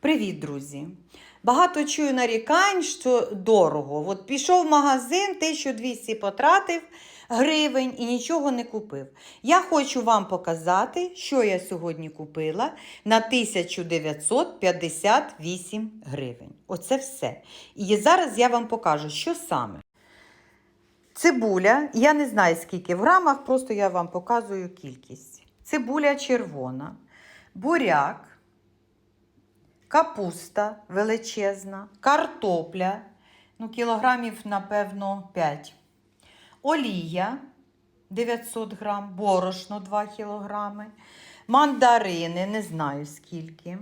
Привіт, друзі! Багато чую нарікань, що дорого. От пішов в магазин, 1200 потратив гривень і нічого не купив. Я хочу вам показати, що я сьогодні купила на 1958 гривень. Оце все. І зараз я вам покажу, що саме. Цибуля, я не знаю скільки в грамах, просто я вам показую кількість. Цибуля червона, буряк, капуста величезна, картопля, ну, кілограмів, напевно, 5. Олія 900 грам, борошно 2 кілограми, мандарини, не знаю скільки.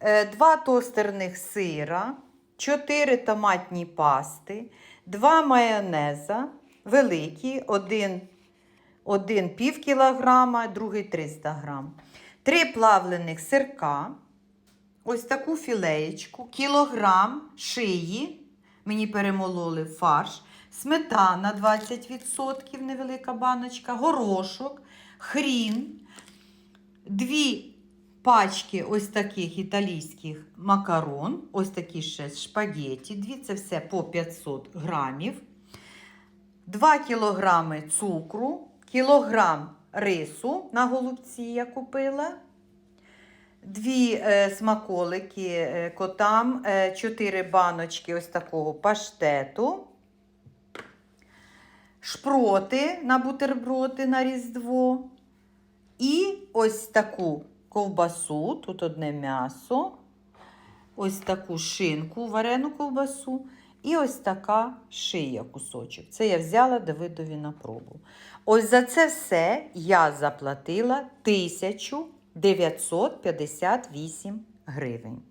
Е, Два тостерних сира, 4 томатні пасти, 2 майонеза, великі, один, один пів кілограма, другий 300 грам. 3 плавлених сирка, ось таку філеєчку, кілограм шиї, мені перемололи фарш, сметана 20%, невелика баночка, горошок, хрін, дві пачки ось таких італійських макарон, ось такі ще шпагеті, дві це все по 500 грамів, 2 кілограми цукру, кілограм рису на голубці я купила. Дві е, смаколики е, котам, е, чотири баночки ось такого паштету, шпроти на бутерброди на Різдво. І ось таку ковбасу, тут одне м'ясо, ось таку шинку, варену ковбасу, і ось така шия кусочок. Це я взяла Давидові на пробу. Ось за це все я заплатила 1958 гривень.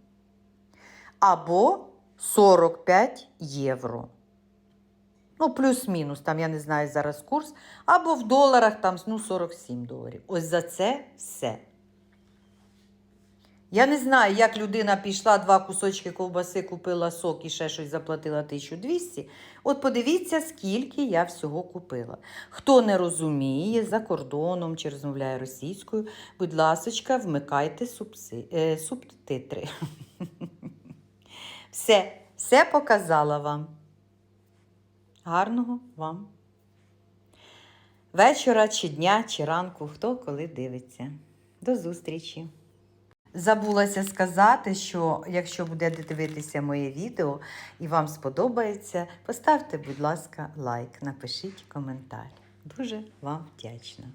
Або 45 євро. Ну, плюс-мінус, там я не знаю зараз курс, або в доларах там ну, 47 доларів. Ось за це все. Я не знаю, як людина пішла два кусочки ковбаси, купила сок і ще щось заплатила 1200. От подивіться, скільки я всього купила. Хто не розуміє за кордоном чи розмовляє російською, будь ласочка, вмикайте субси... е, субтитри. Все, все показала вам. Гарного вам вечора, чи дня, чи ранку, хто коли дивиться. До зустрічі! Забулася сказати, що якщо будете дивитися моє відео і вам сподобається, поставте, будь ласка, лайк, напишіть коментар. Дуже вам вдячна.